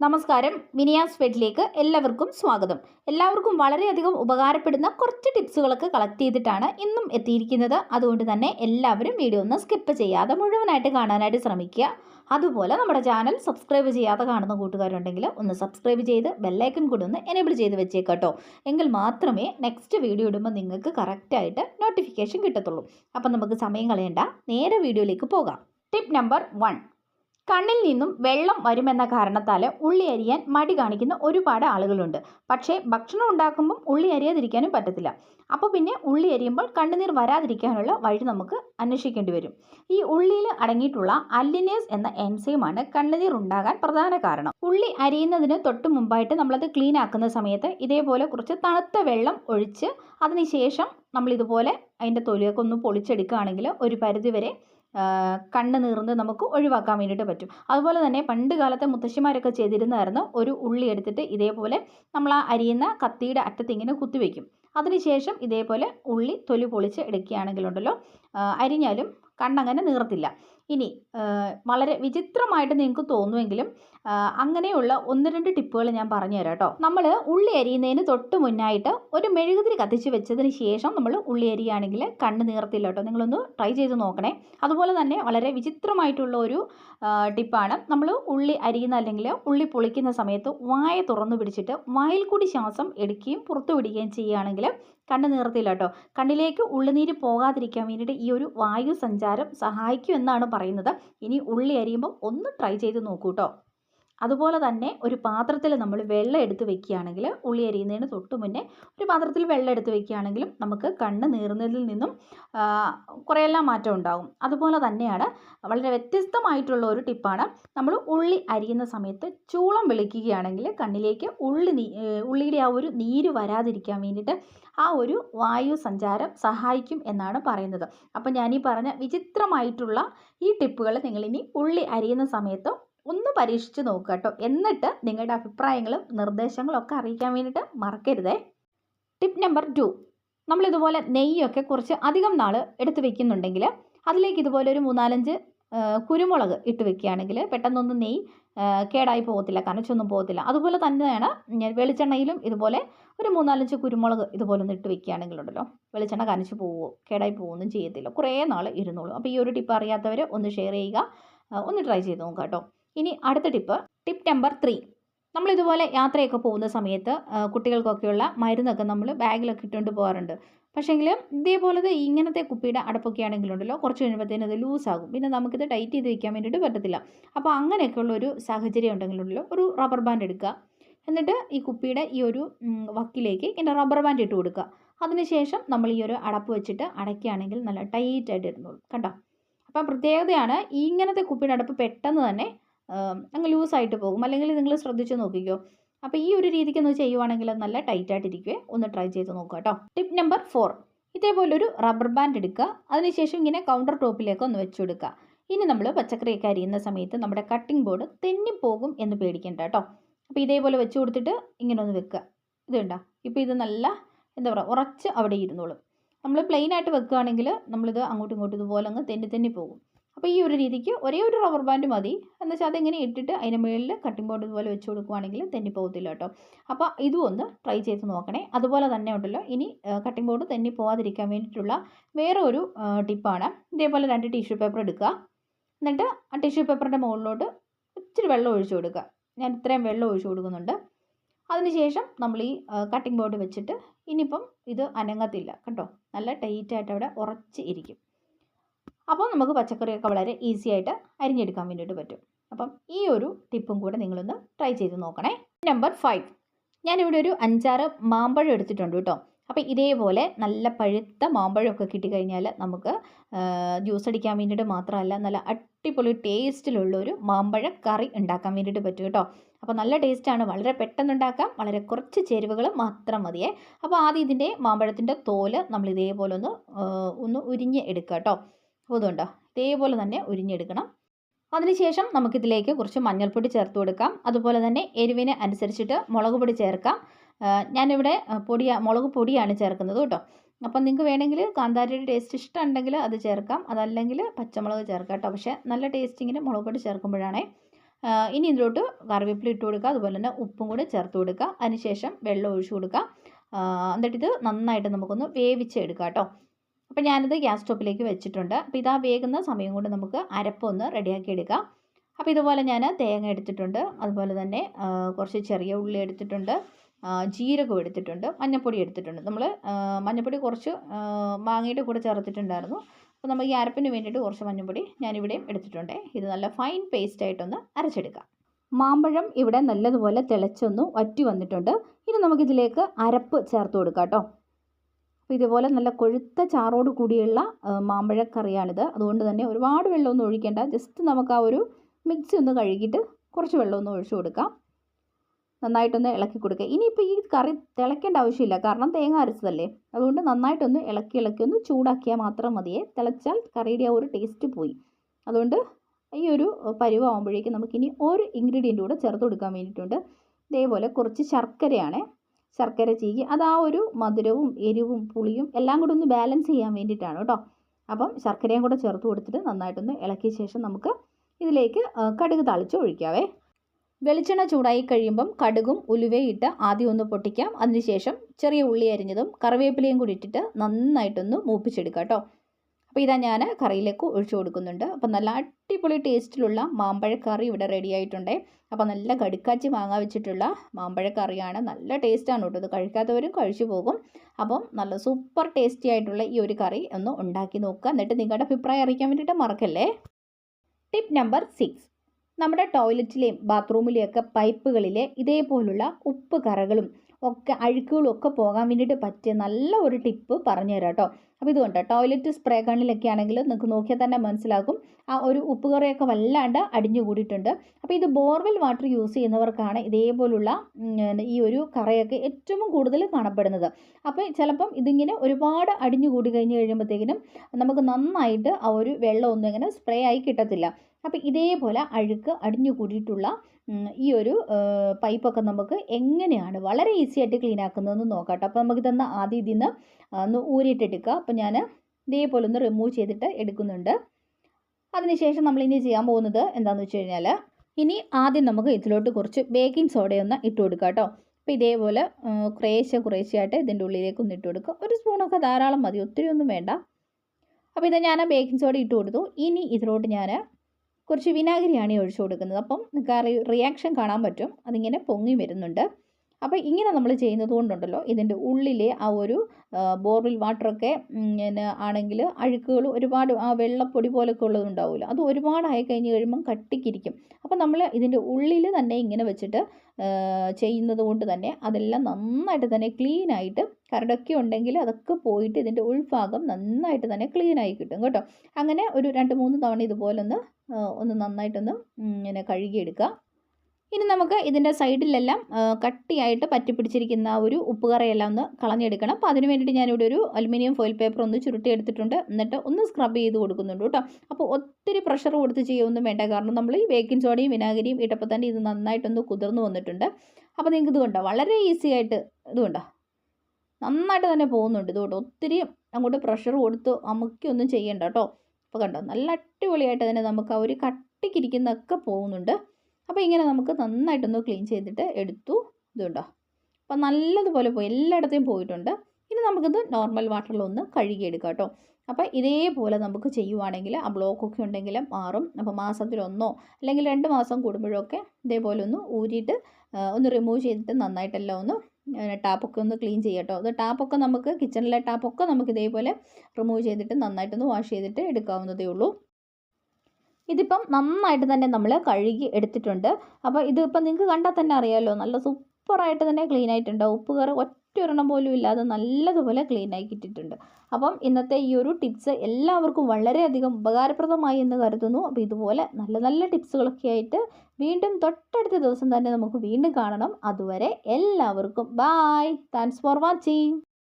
നമസ്കാരം. മിനിയാസ് ഫെഡിലേക്ക് എല്ലാവർക്കും സ്വാഗതം. എല്ലാവർക്കും വളരെയധികം ഉപകാരപ്പെടുന്ന കുറച്ച് ടിപ്സുകളൊക്കെ കളക്ട് ചെയ്തിട്ടാണ് ഇന്നും എത്തിയിരിക്കുന്നത്. അതുകൊണ്ട് തന്നെ എല്ലാവരും വീഡിയോ ഒന്ന് സ്കിപ്പ് ചെയ്യാതെ മുഴുവനായിട്ട് കാണാനായിട്ട് ശ്രമിക്കുക. അതുപോലെ നമ്മുടെ ചാനൽ സബ്സ്ക്രൈബ് ചെയ്യാതെ കാണുന്ന കൂട്ടുകാരുണ്ടെങ്കിൽ ഒന്ന് സബ്സ്ക്രൈബ് ചെയ്ത് ബെല്ലൈക്കൺ കൂടി ഒന്ന് എനേബിൾ ചെയ്ത് വെച്ചേക്കട്ടോ എങ്കിൽ മാത്രമേ നെക്സ്റ്റ് വീഡിയോ ഇടുമ്പോൾ നിങ്ങൾക്ക് കറക്റ്റായിട്ട് നോട്ടിഫിക്കേഷൻ കിട്ടത്തുള്ളൂ. അപ്പം നമുക്ക് സമയം കളയണ്ട. നേരെ വീഡിയോയിലേക്ക് പോകാം. ടിപ്പ് നമ്പർ വൺ കണ്ണിൽ നിന്നും വെള്ളം വരുമെന്ന കാരണത്താൽ ഉള്ളി അരിയാൻ മടി കാണിക്കുന്ന ഒരുപാട് ആളുകളുണ്ട്. പക്ഷേ ഭക്ഷണം ഉണ്ടാക്കുമ്പം ഉള്ളി അരിയാതിരിക്കാനും പറ്റത്തില്ല. അപ്പോൾ പിന്നെ ഉള്ളി അരിയുമ്പോൾ കണ്ണുനീർ വരാതിരിക്കാനുള്ള വഴി നമുക്ക് അന്വേഷിക്കേണ്ടി വരും. ഈ ഉള്ളിയിൽ അടങ്ങിയിട്ടുള്ള അല്ലിനേസ് എന്ന എൻസൈമാണ് കണ്ണുനീർ ഉണ്ടാകാൻ പ്രധാന കാരണം. ഉള്ളി അരിയുന്നതിന് തൊട്ട് മുമ്പായിട്ട് നമ്മളത് ക്ലീൻ ആക്കുന്ന സമയത്ത് ഇതേപോലെ കുറച്ച് തണുത്ത വെള്ളം ഒഴിച്ച് അതിനുശേഷം നമ്മളിതുപോലെ അതിന്റെ തൊലിയൊക്കെ ഒന്ന് പൊളിച്ചെടുക്കുകയാണെങ്കിൽ ഒരു പരിധിവരെ കണ്ണ് നീർന്ന് നമുക്ക് ഒഴിവാക്കാൻ വേണ്ടിയിട്ട് പറ്റും. അതുപോലെ തന്നെ പണ്ട് കാലത്തെ മുത്തശ്ശിമാരൊക്കെ ചെയ്തിരുന്നായിരുന്നു ഒരു ഉള്ളി എടുത്തിട്ട് ഇതേപോലെ നമ്മൾ ആ അരിയുന്ന കത്തിയുടെ അറ്റത്ത് ഇങ്ങനെ കുത്തിവെക്കും അതിനുശേഷം ഇതേപോലെ ഉള്ളി തൊലി പൊളിച്ച് എടുക്കുകയാണെങ്കിലുണ്ടല്ലോ അരിഞ്ഞാലും കണ്ണങ്ങനെ നീർത്തില്ല ഇനി വളരെ വിചിത്രമായിട്ട് നിങ്ങൾക്ക് തോന്നുമെങ്കിലും അങ്ങനെയുള്ള ഒന്ന് രണ്ട് ടിപ്പുകൾ ഞാൻ പറഞ്ഞു തരാം കേട്ടോ. നമ്മൾ ഉള്ളി അരിയുന്നതിന് തൊട്ട് മുന്നായിട്ട് ഒരു മെഴുകുതിരി കത്തിച്ച് വെച്ചതിന് ശേഷം നമ്മൾ ഉള്ളി അരിയാണെങ്കിൽ കണ്ണ് നീർത്തില്ല കേട്ടോ. നിങ്ങളൊന്ന് ട്രൈ ചെയ്ത് നോക്കണേ. അതുപോലെ തന്നെ വളരെ വിചിത്രമായിട്ടുള്ള ഒരു ടിപ്പാണ്. നമ്മൾ ഉള്ളി അരിയുന്ന അല്ലെങ്കിൽ ഉള്ളി പൊളിക്കുന്ന സമയത്ത് വായ തുറന്നു പിടിച്ചിട്ട് വായിൽ കൂടി ശ്വാസം എടുക്കുകയും പുറത്തു വിടുകയും ചെയ്യുകയാണെങ്കിൽ കണ്ണ് നീർത്തില്ല കേട്ടോ കണ്ണിലേക്ക് ഉള്ളുനീര് പോകാതിരിക്കാൻ വേണ്ടിയിട്ട് ഈ ഒരു വായു സഞ്ചാരം സഹായിക്കും എന്നാണ് പറയുന്നത്. ഇനി ഉള്ളി അരിയുമ്പോൾ ഒന്ന് ട്രൈ ചെയ്ത് നോക്കൂ കേട്ടോ അതുപോലെ തന്നെ ഒരു പാത്രത്തിൽ നമ്മൾ വെള്ളം എടുത്ത് വെക്കുകയാണെങ്കിൽ ഉള്ളി അരിയുന്നതിന് തൊട്ട് മുന്നേ ഒരു പാത്രത്തിൽ വെള്ളം എടുത്ത് വെക്കുകയാണെങ്കിലും നമുക്ക് കണ്ണ് നീറുന്നതിൽ നിന്നും കുറേയെല്ലാം മാറ്റം ഉണ്ടാകും. അതുപോലെ തന്നെയാണ് വളരെ വ്യത്യസ്തമായിട്ടുള്ള ഒരു ടിപ്പാണ് നമ്മൾ ഉള്ളി അരിയുന്ന സമയത്ത് ചൂളം വിളിക്കുകയാണെങ്കിൽ കണ്ണിലേക്ക് ഉള്ളി ഉള്ളിയുടെ ആ ഒരു നീര് വരാതിരിക്കാൻ വേണ്ടിയിട്ട് ആ ഒരു വായു സഞ്ചാരം സഹായിക്കും എന്നാണ് പറയുന്നത്. അപ്പോൾ ഞാനീ പറഞ്ഞ വിചിത്രമായിട്ടുള്ള ഈ ടിപ്പുകൾ നിങ്ങളിനി ഉള്ളി അരിയുന്ന സമയത്ത് ഒന്ന് പരീക്ഷിച്ച് നോക്കുക കേട്ടോ. എന്നിട്ട് നിങ്ങളുടെ അഭിപ്രായങ്ങളും നിർദ്ദേശങ്ങളും ഒക്കെ അറിയിക്കാൻ വേണ്ടിയിട്ട് മറക്കരുതേ. ടിപ്പ് നമ്പർ ടു നമ്മളിതുപോലെ നെയ്യൊക്കെ കുറച്ച് അധികം നാൾ എടുത്ത് വെക്കുന്നുണ്ടെങ്കിൽ അതിലേക്ക് ഇതുപോലെ ഒരു മൂന്നാലഞ്ച് കുരുമുളക് ഇട്ട് വെക്കുകയാണെങ്കിൽ പെട്ടെന്നൊന്നും നെയ്യ് കേടായി പോകത്തില്ല കനച്ചൊന്നും പോകത്തില്ല. അതുപോലെ തന്നെയാണ് വെളിച്ചെണ്ണയിലും ഇതുപോലെ ഒരു മൂന്നാലഞ്ച് കുരുമുളക് ഇതുപോലെ ഒന്ന് ഇട്ട് വെക്കുകയാണെങ്കിലുണ്ടല്ലോ വെളിച്ചെണ്ണ കനച്ച് പോവുമോ കേടായി പോവുകയൊന്നും ചെയ്യത്തില്ല. കുറേ നാൾ ഇരുന്നോളൂ. അപ്പോൾ ഈ ഒരു ടിപ്പ് അറിയാത്തവർ ഒന്ന് ഷെയർ ചെയ്യുക. ഒന്ന് ട്രൈ ചെയ്ത് നോക്കാം കേട്ടോ. ഇനി അടുത്ത ടിപ്പ് ടിപ്പ് നമ്പർ ത്രീ. നമ്മളിതുപോലെ യാത്രയൊക്കെ പോകുന്ന സമയത്ത് കുട്ടികൾക്കൊക്കെയുള്ള മരുന്നൊക്കെ നമ്മൾ ബാഗിലൊക്കെ ഇട്ടുകൊണ്ട് പോകാറുണ്ട്. പക്ഷേങ്കിൽ ഇതേപോലത്തെ ഇങ്ങനത്തെ കുപ്പിയുടെ അടപ്പൊക്കെ ആണെങ്കിലുണ്ടല്ലോ കുറച്ച് കഴിയുമ്പോഴത്തേനും അത് ലൂസാകും. പിന്നെ നമുക്കിത് ടൈറ്റ് ചെയ്ത് വയ്ക്കാൻ വേണ്ടിയിട്ട് പറ്റത്തില്ല. അപ്പോൾ അങ്ങനെയൊക്കെയുള്ള ഒരു സാഹചര്യം ഉണ്ടെങ്കിലുണ്ടല്ലോ ഒരു റബ്ബർ ബാൻഡ് എടുക്കുക. എന്നിട്ട് ഈ കുപ്പിയുടെ ഈ ഒരു വക്കിലേക്ക് ഇങ്ങനെ റബ്ബർ ബാൻഡ് ഇട്ട് കൊടുക്കുക. അതിനുശേഷം നമ്മൾ ഈ ഒരു അടപ്പ് വെച്ചിട്ട് അടയ്ക്കുകയാണെങ്കിൽ നല്ല ടൈറ്റായിട്ട് ഇരുന്നോളും. കണ്ടോ? അപ്പം പ്രത്യേകതയാണ് ഇങ്ങനത്തെ കുപ്പിയുടെ അടപ്പ് പെട്ടെന്ന് തന്നെ അങ്ങ് ലൂസായിട്ട് പോകും. അല്ലെങ്കിൽ നിങ്ങൾ ശ്രദ്ധിച്ച് നോക്കിക്കോ. അപ്പോൾ ഈ ഒരു രീതിക്ക് ഒന്ന് ചെയ്യുവാണെങ്കിൽ നല്ല ടൈറ്റായിട്ട് ആയിട്ടിരിക്കുവേ. ഒന്ന് ട്രൈ ചെയ്ത് നോക്കുക കേട്ടോ. ടിപ്പ് നമ്പർ ഫോർ ഇതേപോലൊരു റബ്ബർ ബാൻഡ് എടുക്കുക. അതിനുശേഷം ഇങ്ങനെ കൗണ്ടർ ടോപ്പിലേക്ക് ഒന്ന് വെച്ച് കൊടുക്കുക ഇനി നമ്മൾ പച്ചക്കറിയൊക്കെ അരിയുന്ന സമയത്ത് നമ്മുടെ കട്ടിംഗ് ബോർഡ് തെന്നിപ്പോകും എന്ന് പേടിക്കേണ്ട കേട്ടോ. അപ്പോൾ ഇതേപോലെ വെച്ച് കൊടുത്തിട്ട് ഇങ്ങനെ ഒന്ന് വെക്കുക. ഇത് കണ്ടോ? ഇപ്പോൾ ഇത് നല്ല എന്താ പറയുക ഉറച്ച് അവിടെ ഇരുന്നോളും. നമ്മൾ പ്ലെയിൻ ആയിട്ട് വെക്കുകയാണെങ്കിൽ നമ്മളിത് അങ്ങോട്ടും ഇങ്ങോട്ടും ഇതുപോലെ അങ്ങ് തെന്നി തെന്നി പോകും. അപ്പോൾ ഈ ഒരു രീതിക്ക് ഒരേ ഒരു റബ്ബർ ബാൻഡ് മതി. എന്ന് വെച്ചാൽ അതിങ്ങനെ ഇട്ടിട്ട് അതിന്റെ മുകളിൽ കട്ടിംഗ് ബോർഡ് ഇതുപോലെ വെച്ച് കൊടുക്കുവാണെങ്കിൽ തെന്നി പോകത്തില്ല കേട്ടോ. അപ്പോൾ ഇതും ഒന്ന് ട്രൈ ചെയ്ത് നോക്കണേ. അതുപോലെ തന്നെ ഉണ്ടല്ലോ ഇനി കട്ടിംഗ് ബോർഡ് തെന്നി പോകാതിരിക്കാൻ വേണ്ടിയിട്ടുള്ള വേറെ ഒരു ടിപ്പാണ് ഇതേപോലെ രണ്ട് ടിഷ്യൂ പേപ്പർ എടുക്കുക. എന്നിട്ട് ആ ടിഷ്യൂ പേപ്പറിന്റെ മുകളിലോട്ട് ഇച്ചിരി വെള്ളം ഒഴിച്ചു കൊടുക്കുക. ഞാൻ ഇത്രയും വെള്ളം ഒഴിച്ചു കൊടുക്കുന്നുണ്ട്. അതിനുശേഷം നമ്മൾ ഈ കട്ടിംഗ് ബോർഡ് വെച്ചിട്ട് ഇനിയിപ്പം ഇത് അനങ്ങത്തില്ല. കേട്ടോ നല്ല ടൈറ്റായിട്ട് അവിടെ ഉറച്ച് ഇരിക്കും. അപ്പോൾ നമുക്ക് പച്ചക്കറിയൊക്കെ വളരെ ഈസി ആയിട്ട് അരിഞ്ഞെടുക്കാൻ വേണ്ടിയിട്ട് പറ്റും. അപ്പം ഈ ഒരു ടിപ്പും കൂടെ നിങ്ങളൊന്ന് ട്രൈ ചെയ്ത് നോക്കണേ. നമ്പർ ഫൈവ് ഞാനിവിടെ ഒരു അഞ്ചാറ് മാമ്പഴം എടുത്തിട്ടുണ്ട് കേട്ടോ. അപ്പോൾ ഇതേപോലെ നല്ല പഴുത്ത മാമ്പഴമൊക്കെ കിട്ടിക്കഴിഞ്ഞാൽ നമുക്ക് ജ്യൂസ് അടിക്കാൻ വേണ്ടിയിട്ട് മാത്രമല്ല നല്ല അടിപൊളി ടേസ്റ്റിലുള്ള ഒരു മാമ്പഴ കറി ഉണ്ടാക്കാൻ വേണ്ടിയിട്ട് പറ്റും കേട്ടോ. അപ്പോൾ നല്ല ടേസ്റ്റാണ് വളരെ പെട്ടെന്ന് ഉണ്ടാക്കാം. വളരെ കുറച്ച് ചേരുവകൾ മാത്രം മതിയേ. അപ്പോൾ ആദ്യം ഇതിന്റെ മാമ്പഴത്തിന്റെ തോൽ നമ്മൾ ഇതേപോലെ ഒന്ന് ഒന്ന് ഉരിഞ്ഞ് എടുക്കുക കേട്ടോ. അപ്പോൾ ഇതുണ്ടോ ഇതേപോലെ തന്നെ ഉരിഞ്ഞെടുക്കണം. അതിനുശേഷം നമുക്കിതിലേക്ക് കുറച്ച് മഞ്ഞൾപ്പൊടി ചേർത്ത് കൊടുക്കാം. അതുപോലെ തന്നെ എരിവിന് അനുസരിച്ചിട്ട് മുളക് പൊടി ചേർക്കാം. ഞാനിവിടെ പൊടി മുളക് പൊടിയാണ് ചേർക്കുന്നത് കേട്ടോ. അപ്പം നിങ്ങൾക്ക് വേണമെങ്കിൽ കാന്താരിയുടെ ടേസ്റ്റ് ഇഷ്ടമുണ്ടെങ്കിൽ അത് ചേർക്കാം. അതല്ലെങ്കിൽ പച്ചമുളക് ചേർക്കാം കേട്ടോ. പക്ഷേ നല്ല ടേസ്റ്റിങ്ങിന് മുളക് പൊടി ചേർക്കുമ്പോഴാണേ ഇനി ഇതിലോട്ട് കറിവേപ്പില ഇട്ട് കൊടുക്കുക. അതുപോലെ തന്നെ ഉപ്പും കൂടി ചേർത്ത് കൊടുക്കുക. അതിനുശേഷം വെള്ളം ഒഴിച്ചു കൊടുക്കുക. എന്നിട്ട് ഇത് നന്നായിട്ട് നമുക്കൊന്ന് വേവിച്ചെടുക്കാം കേട്ടോ. അപ്പോൾ ഞാനിത് ഗ്യാസ് സ്റ്റോപ്പിലേക്ക് വെച്ചിട്ടുണ്ട്. അപ്പോൾ ഇതാ വേകുന്ന സമയം കൊണ്ട് നമുക്ക് അരപ്പൊന്ന് റെഡിയാക്കി എടുക്കാം. അപ്പോൾ ഇതുപോലെ ഞാൻ തേങ്ങ എടുത്തിട്ടുണ്ട്. അതുപോലെ തന്നെ കുറച്ച് ചെറിയ ഉള്ളി എടുത്തിട്ടുണ്ട്. ജീരകം എടുത്തിട്ടുണ്ട്. മഞ്ഞൾപ്പൊടി എടുത്തിട്ടുണ്ട്. നമ്മൾ മഞ്ഞപ്പൊടി കുറച്ച് മാങ്ങയുടെ കൂടെ ചേർത്തിട്ടുണ്ടായിരുന്നു. അപ്പോൾ നമുക്ക് ഈ അരപ്പിന് വേണ്ടിയിട്ട് കുറച്ച് മഞ്ഞൾപ്പൊടി ഞാനിവിടെയും എടുത്തിട്ടുണ്ട്. ഇത് നല്ല ഫൈൻ പേസ്റ്റ് ആയിട്ടൊന്ന് അരച്ചെടുക്കാം. മാമ്പഴം ഇവിടെ നല്ലതുപോലെ തിളച്ചൊന്ന് വറ്റി വന്നിട്ടുണ്ട്. ഇനി നമുക്കിതിലേക്ക് അരപ്പ് ചേർത്ത് കൊടുക്കാം കേട്ടോ. അപ്പോൾ ഇതുപോലെ നല്ല കൊഴുത്ത ചാറോട് കൂടിയുള്ള മാമ്പഴക്കറിയാണിത്. അതുകൊണ്ട് തന്നെ ഒരുപാട് വെള്ളമൊന്നും ഒഴിക്കേണ്ട. ജസ്റ്റ് നമുക്ക് ആ ഒരു മിക്സി ഒന്ന് കഴുകിയിട്ട് കുറച്ച് വെള്ളമൊന്ന് ഒഴിച്ചു കൊടുക്കാം. നന്നായിട്ടൊന്ന് ഇളക്കി കൊടുക്കുക. ഇനിയിപ്പോൾ ഈ കറി തിളയ്ക്കേണ്ട ആവശ്യമില്ല. കാരണം തേങ്ങ അരച്ചതല്ലേ. അതുകൊണ്ട് നന്നായിട്ടൊന്ന് ഇളക്കി ഇളക്കി ഒന്ന് ചൂടാക്കിയാൽ മാത്രം മതിയേ. തിളച്ചാൽ കറിയുടെ ആ ഒരു ടേസ്റ്റ് പോയി. അതുകൊണ്ട് ഈ ഒരു പരുവാകുമ്പോഴേക്കും നമുക്കിനി ഒരു ഇൻഗ്രീഡിയന്റ് കൂടെ ചേർത്ത് കൊടുക്കാൻ വേണ്ടിയിട്ടുണ്ട്. ഇതേപോലെ കുറച്ച് ശർക്കരയാണ്. ശർക്കര ചീകി അത് ആ ഒരു മധുരവും എരിവും പുളിയും എല്ലാം കൂടെ ഒന്ന് ബാലൻസ് ചെയ്യാൻ വേണ്ടിയിട്ടാണ് കേട്ടോ. അപ്പം ശർക്കരയും കൂടെ ചേർത്ത് കൊടുത്തിട്ട് നന്നായിട്ടൊന്ന് ഇളക്കിയ ശേഷം നമുക്ക് ഇതിലേക്ക് കടുക് തളിച്ച് ഒഴിക്കാവേ. വെളിച്ചെണ്ണ ചൂടായി കഴിയുമ്പം കടുകും ഉലുവയും ഇട്ട് ആദ്യം ഒന്ന് പൊട്ടിക്കാം. അതിനുശേഷം ചെറിയ ഉള്ളി അരിഞ്ഞതും കറിവേപ്പിലയും കൂടി ഇട്ടിട്ട് നന്നായിട്ടൊന്ന് മൂപ്പിച്ചെടുക്കാം കേട്ടോ. അപ്പോൾ ഇതാ ഞാൻ കറിയിലേക്ക് ഒഴിച്ചു കൊടുക്കുന്നുണ്ട്. അപ്പോൾ നല്ല അടിപൊളി ടേസ്റ്റിലുള്ള മാമ്പഴക്കറി ഇവിടെ റെഡി ആയിട്ടുണ്ട്. അപ്പോൾ നല്ല കടുക്കാച്ചി മാങ്ങ വെച്ചിട്ടുള്ള മാമ്പഴക്കറിയാണ്. നല്ല ടേസ്റ്റാണ് കേട്ടോ ഇത്. കഴിക്കാത്തവരും കഴിച്ചു പോകും. അപ്പം നല്ല സൂപ്പർ ടേസ്റ്റി ആയിട്ടുള്ള ഈ ഒരു കറി ഒന്ന് ഉണ്ടാക്കി നോക്കുക. എന്നിട്ട് നിങ്ങളുടെ അഭിപ്രായം അറിയിക്കാൻ വേണ്ടിയിട്ട് മറക്കല്ലേ? ടിപ്പ് നമ്പർ സിക്സ് നമ്മുടെ ടോയ്ലറ്റിലെയും ബാത്റൂമിലെയൊക്കെ പൈപ്പുകളിലെ ഇതേപോലുള്ള ഉപ്പ് കറകളും ഒക്കെ അഴുക്കുകളും ഒക്കെ പോകാൻ വേണ്ടിയിട്ട് പറ്റിയ നല്ല ഒരു ടിപ്പ് പറഞ്ഞു തരാം കേട്ടോ. അപ്പോൾ ഇതുകൊണ്ട് ടോയ്ലറ്റ് സ്പ്രേ ഗണ്ണിലൊക്കെ ആണെങ്കിൽ നിങ്ങൾക്ക് നോക്കിയാൽ തന്നെ മനസ്സിലാകും. ആ ഒരു ഉപ്പ് കറയൊക്കെ വല്ലാണ്ട് അടിഞ്ഞു കൂടിയിട്ടുണ്ട്. അപ്പോൾ ഇത് ബോർവെൽ വാട്ടർ യൂസ് ചെയ്യുന്നവർക്കാണ് ഇതേപോലുള്ള ഈ ഒരു കറയൊക്കെ ഏറ്റവും കൂടുതൽ കാണപ്പെടുന്നത്. അപ്പോൾ ചിലപ്പം ഇതിങ്ങനെ ഒരുപാട് അടിഞ്ഞു കൂടി കഴിഞ്ഞ് കഴിയുമ്പോഴത്തേക്കിനും നമുക്ക് നന്നായിട്ട് ആ ഒരു വെള്ളമൊന്നും ഇങ്ങനെ സ്പ്രേ ആയി കിട്ടത്തില്ല. അപ്പോൾ ഇതേപോലെ അഴുക്ക് അടിഞ്ഞു കൂടിയിട്ടുള്ള ഈ ഒരു പൈപ്പൊക്കെ നമുക്ക് എങ്ങനെയാണ് വളരെ ഈസി ആയിട്ട് ക്ലീൻ ആക്കുന്നതെന്ന് നോക്കാം കേട്ടോ. അപ്പോൾ നമുക്കിതൊന്ന് ആദ്യം ഇതിൽ നിന്ന് ഒന്ന് ഊരിയിട്ടെടുക്കുക. അപ്പോൾ ഞാൻ ഇതേപോലെ ഒന്ന് റിമൂവ് ചെയ്തിട്ട് എടുക്കുന്നുണ്ട്. അതിനുശേഷം നമ്മൾ ഇനി ചെയ്യാൻ പോകുന്നത് എന്താണെന്ന് വെച്ച് കഴിഞ്ഞാൽ ഇനി ആദ്യം നമുക്ക് ഇതിലോട്ട് കുറച്ച് ബേക്കിംഗ് സോഡയൊന്ന് ഇട്ട് കൊടുക്കുക കേട്ടോ. അപ്പോൾ ഇതേപോലെ ആ, കുറേശ്ശെ കുറേശ്ശെയായിട്ട് ഇതിന്റെ ഉള്ളിലേക്ക് ഒന്ന് ഇട്ട് കൊടുക്കുക ഒരു സ്പൂണൊക്കെ ധാരാളം മതി ഒത്തിരി ഒന്നും വേണ്ട. അപ്പോൾ ഇത് ഞാൻ ബേക്കിംഗ് സോഡ ഇട്ട് കൊടുത്തു. ഇനി ഇതിലോട്ട് ഞാൻ കുറച്ച് വിനാഗിരിയാണ് ഒഴിച്ചു കൊടുക്കുന്നത്. അപ്പം നിങ്ങൾക്ക് ആ റിയാക്ഷൻ കാണാൻ പറ്റും. അതിങ്ങനെ പൊങ്ങി വരുന്നുണ്ട്. അപ്പോൾ ഇങ്ങനെ നമ്മൾ ചെയ്യുന്നത് കൊണ്ടുണ്ടല്ലോ. ഇതിന്റെ ഉള്ളിലെ ആ ഒരു ബോർവെൽ വാട്ടറൊക്കെ പിന്നെ ആണെങ്കിൽ അഴുക്കുകൾ ഒരുപാട് ആ വെള്ളപ്പൊടി പോലൊക്കെ ഉള്ളതുണ്ടാവില്ല അത് ഒരുപാടായി കഴിഞ്ഞ് കഴിയുമ്പം കട്ടിക്കിരിക്കും. അപ്പോൾ നമ്മൾ ഇതിന്റെ ഉള്ളിൽ തന്നെ ഇങ്ങനെ വെച്ചിട്ട് ചെയ്യുന്നത് കൊണ്ട് തന്നെ അതെല്ലാം നന്നായിട്ട് തന്നെ ക്ലീനായിട്ട് കരടൊക്കെ ഉണ്ടെങ്കിൽ അതൊക്കെ പോയിട്ട് ഇതിന്റെ ഉൾഭാഗം നന്നായിട്ട് തന്നെ ക്ലീനായി കിട്ടും കേട്ടോ. അങ്ങനെ ഒരു രണ്ട് മൂന്ന് തവണ ഇതുപോലൊന്ന് ഒന്ന് നന്നായിട്ടൊന്ന് ഇങ്ങനെ കഴുകിയെടുക്കുക. ഇനി നമുക്ക് ഇതിന്റെ സൈഡിലെല്ലാം കട്ടിയായിട്ട് പറ്റിപ്പിടിച്ചിരിക്കുന്ന ആ ഒരു ഉപ്പുകറയെല്ലാം ഒന്ന് കളഞ്ഞെടുക്കണം. അപ്പോൾ അതിന് വേണ്ടിയിട്ട് ഞാനിവിടെ ഒരു അലുമിനിയം ഫോയിൽ പേപ്പർ ഒന്ന് ചുരുട്ടി എടുത്തിട്ടുണ്ട് എന്നിട്ട് ഒന്ന് സ്ക്രബ് ചെയ്ത് കൊടുക്കുന്നുണ്ട് കേട്ടോ. അപ്പോൾ ഒത്തിരി പ്രഷർ കൊടുത്ത് ചെയ്യുമൊന്നും വേണ്ട. കാരണം നമ്മൾ ഈ ബേക്കിംഗ് സോഡയും വിനാഗിരിയും ഇട്ടപ്പോൾ തന്നെ ഇത് നന്നായിട്ടൊന്ന് കുതിർന്നു വന്നിട്ടുണ്ട്. അപ്പോൾ നിങ്ങൾക്ക് ഇതുകൊണ്ടോ കണ്ടോ? വളരെ ഈസി ആയിട്ട് ഇതുകൊണ്ടോ കണ്ടോ? നന്നായിട്ട് തന്നെ പോകുന്നുണ്ട് ഇതുകൊണ്ട് ഒത്തിരി അങ്ങോട്ട് പ്രഷർ കൊടുത്ത് അമുക്കിയൊന്നും ചെയ്യണ്ട കേട്ടോ. അപ്പോൾ കണ്ടോ? നല്ല അടിപൊളിയായിട്ട് തന്നെ നമുക്ക് ആ ഒരു കട്ടിക്കിരിക്കുന്നതൊക്കെ പോകുന്നുണ്ട്. അപ്പോൾ ഇങ്ങനെ നമുക്ക് നന്നായിട്ടൊന്ന് ക്ലീൻ ചെയ്തിട്ട് എടുത്തു. ഇതുണ്ടോ അപ്പോൾ നല്ലതുപോലെ പോയി എല്ലായിടത്തെയും പോയിട്ടുണ്ട്. ഇനി നമുക്കിത് നോർമൽ വാട്ടറിലൊന്ന് കഴുകിയെടുക്കാം കേട്ടോ. അപ്പോൾ ഇതേപോലെ നമുക്ക് ചെയ്യുവാണെങ്കിൽ ആ ബ്ലോക്കൊക്കെ ഉണ്ടെങ്കിൽ മാറും. അപ്പോൾ മാസത്തിലൊന്നോ അല്ലെങ്കിൽ രണ്ട് മാസം കൂടുമ്പോഴൊക്കെ ഇതേപോലെ ഒന്ന് ഊരിയിട്ട് ഒന്ന് റിമൂവ് ചെയ്തിട്ട് നന്നായിട്ടെല്ലാം ഒന്ന് ടാപ്പൊക്കെ ഒന്ന് ക്ലീൻ ചെയ്യാം കേട്ടോ. അത് ടാപ്പൊക്കെ നമുക്ക് കിച്ചണിലെ ടാപ്പൊക്കെ നമുക്ക് ഇതേപോലെ റിമൂവ് ചെയ്തിട്ട് നന്നായിട്ടൊന്ന് വാഷ് ചെയ്തിട്ട് എടുക്കാവുന്നതേ ഉള്ളൂ. ഇതിപ്പം നന്നായിട്ട് തന്നെ നമ്മൾ കഴുകി എടുത്തിട്ടുണ്ട്. അപ്പോൾ ഇതിപ്പം നിങ്ങൾക്ക് കണ്ടാൽ തന്നെ അറിയാമല്ലോ നല്ല സൂപ്പറായിട്ട് തന്നെ ക്ലീൻ ആയിട്ടുണ്ട്. ഉപ്പ് കയറി ഒറ്റ ഒരെണ്ണം പോലും ഇല്ലാതെ നല്ലതുപോലെ ക്ലീൻ ആയി കിട്ടിയിട്ടുണ്ട്. അപ്പം ഇന്നത്തെ ഈ ഒരു ടിപ്സ് എല്ലാവർക്കും വളരെയധികം ഉപകാരപ്രദമായി എന്ന് കരുതുന്നു. അപ്പോൾ ഇതുപോലെ നല്ല നല്ല ടിപ്സുകളൊക്കെ ആയിട്ട് വീണ്ടും തൊട്ടടുത്ത ദിവസം തന്നെ നമുക്ക് വീണ്ടും കാണണം. അതുവരെ എല്ലാവർക്കും ബായ് താങ്ക്സ് ഫോർ വാച്ചിങ്